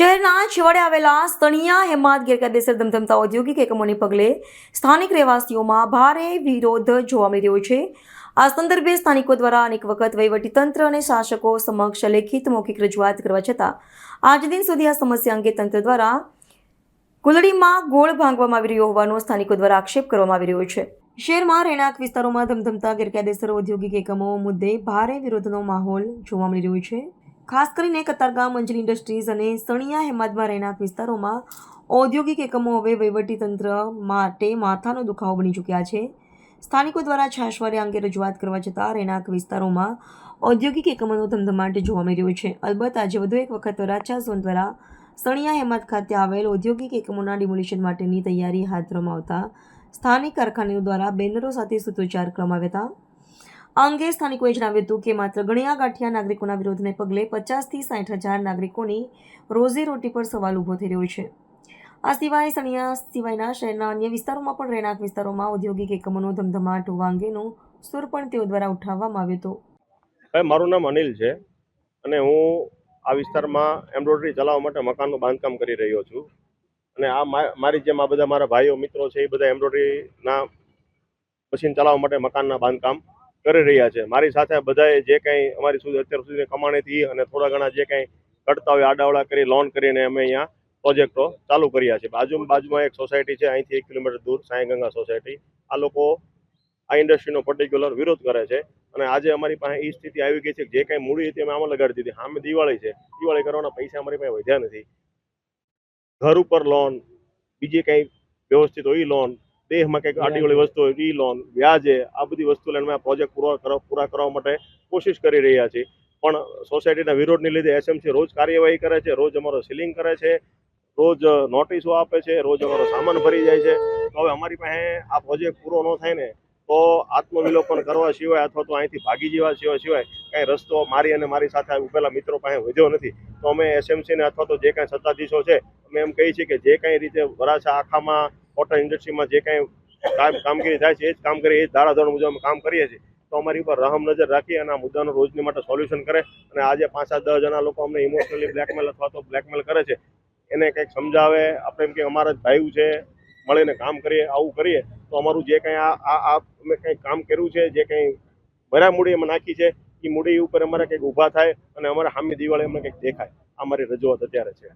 શહેરના છેવાડે આવેલા સ્તણિયા હેમાદ ગેરકાયદેસર ધમધમતા ઔદ્યોગિક એકમોને પગલે સ્થાનિક રહેવાસીઓમાં ભારે વિરોધ જોવા મળી રહ્યો છે. આ સંદર્ભે સ્થાનિકો દ્વારા અનેક વખત વહીવટીતંત્ર અને શાસકો સમક્ષ લેખિત મૌખિક રજૂઆત કરવા છતાં, આજ દિન સુધી આ સમસ્યા અંગે તંત્ર દ્વારા કુલડીમાં ગોળ ભાંગવામાં આવી રહ્યો હોવાનો સ્થાનિકો દ્વારા આક્ષેપ કરવામાં આવી રહ્યો છે. શહેરમાં રહેણાંક વિસ્તારોમાં ધમધમતા ગેરકાયદેસર ઔદ્યોગિક એકમો મુદ્દે ભારે વિરોધનો માહોલ જોવા મળી રહ્યો છે. ખાસ કરીને કતારગામ અંજલી ઇન્ડસ્ટ્રીઝ અને સણિયા હેમાદમાં રહેણાંક વિસ્તારોમાં ઔદ્યોગિક એકમો હવે વહીવટીતંત્ર માટે માથાનો દુખાવો બની ચૂક્યા છે. સ્થાનિકો દ્વારા છાશવારે અંગે રજૂઆત કરવા જતાં રહેણાંક વિસ્તારોમાં ઔદ્યોગિક એકમોનો ધમધમાટ જોવા મળી રહ્યો છે. અલબત્ત, આજે વધુ એક વખત વરાછા ઝોન દ્વારા સણિયા હેમત ખાતે આવેલ ઔદ્યોગિક એકમોના ડિમોલિશન માટેની તૈયારી હાથ ધરવામાં આવતા સ્થાનિક કારખાનીઓ દ્વારા બેનરો સાથે સૂત્રોચ્ચાર કરવામાં આવ્યા હતા. આ અંગે સ્થાનિકોએ જણાવ્યું હતું કે માત્ર ગણ્યા ગાંઠિયા નાગરિકોના વિરોધને પગલે પચાસથી સાઠ હજાર નાગરિકોની રોજી રોટી પર સવાલ ઊભો થઈ રહ્યો છે. આ સિવાય સણિયા સિવાયના શહેરના અન્ય વિસ્તારોમાં પણ રહેણાંક વિસ્તારોમાં ઔદ્યોગિક એકમોનો ધમધમાટ હોવા અંગેનો સુર પણ તેઓ દ્વારા ઉઠાવવામાં આવ્યો હતો. મારું નામ અનિલ છે અને હું આ વિસ્તારમાં એમ્બ્રોઇડરી ચલાવવા માટે મકાનનું બાંધકામ કરી રહ્યો છું. અને આ મારી જેમ આ બધા મારા ભાઈઓ મિત્રો છે એ બધા એમ્બ્રોઇડરીના મશીન ચલાવવા માટે મકાનના બાંધકામ કરી રહ્યા છે. મારી સાથે બધાએ જે કંઈ અમારી સુધી અત્યાર સુધી કમાણીથી અને થોડા ઘણા જે કંઈ કરતા હોય આડાવડા કરી લોન કરીને અમે અહીંયા પ્રોજેક્ટો ચાલુ કર્યા છે. બાજુ બાજુમાં એક સોસાયટી છે, અહીંથી એક કિલોમીટર દૂર સાંઈગંગા સોસાયટી આ લોકો આ ઇન્ડસ્ટ્રીનો પર્ટિક્યુલર વિરોધ કરે છે અને આજે અમારી પાસે એ સ્થિતિ આવી ગઈ છે જે કાંઈ મૂડી હતી અમે આમાં લગાડી દીધી. સામે દિવાળી છે. દિવાળી કરવાના પૈસા અમારી પાસે વધ્યા નથી. ઘર ઉપર લોન બીજી કંઈ વ્યવસ્થિત હોય લોન દેહમાં કંઈક આટીવાળી વસ્તુ હોય ઈ લોન વ્યાજે આ બધી વસ્તુ લઈને અમે આ પ્રોજેક્ટ પૂરો કરવા પૂરા કરવા માટે કોશિશ કરી રહ્યા છીએ. પણ સોસાયટીના વિરોધને લીધે એસએમસી રોજ કાર્યવાહી કરે છે રોજ અમારો સીલિંગ કરે છે રોજ નોટિસો આપે છે રોજ અમારો સામાન ભરી જાય છે. તો હવે અમારી પાસે આ પ્રોજેક્ટ પૂરો ન થાય ને તો આત્મવિલોપન કરવા સિવાય અથવા તો અહીંથી ભાગી જવા સિવાય સિવાય કાંઈ રસ્તો મારી અને મારી સાથે ઉભેલા મિત્રો પાસે વધ્યો નથી. તો અમે એસએમસીને અથવા તો જે કાંઈ સત્તાધીશો છે અમે એમ કહીએ છીએ કે જે કાંઈ રીતે વરાછા આખામાં કોટન ઇન્ડસ્ટ્રીમાં જે કાંઈ કામ, કામગીરી થાય છે, એ જ કામ કરીએ, એ જ ધારાધોરણ મુજબ અમે કામ કરીએ છીએ. તો અમારી ઉપર રહમ નજર રાખી અને આ મુદ્દાનું રોજની માટે સોલ્યુશન કરે અને આજે પાંચ સાત દસ જણા લોકો અમને ઇમોશનલી બ્લેકમેલ અથવા તો બ્લેકમેલ કરે છે, એને કંઈક સમજાવે, આપણે એમ કે અમારા જ ભાઈઓ છે, મળીને કામ કરીએ, આવું કરીએ, તો અમારું જે કંઈ આ આ અમે કંઈ કામ કર્યું છે, જે કંઈ ભર્યા મૂડી અમે નાખી છે, એ મૂડી ઉપર અમારે કંઈક ઊભા થાય અને અમારે સામે દિવાળી અમને કંઈક દેખાય. આ મારી રજૂઆત અત્યારે છે.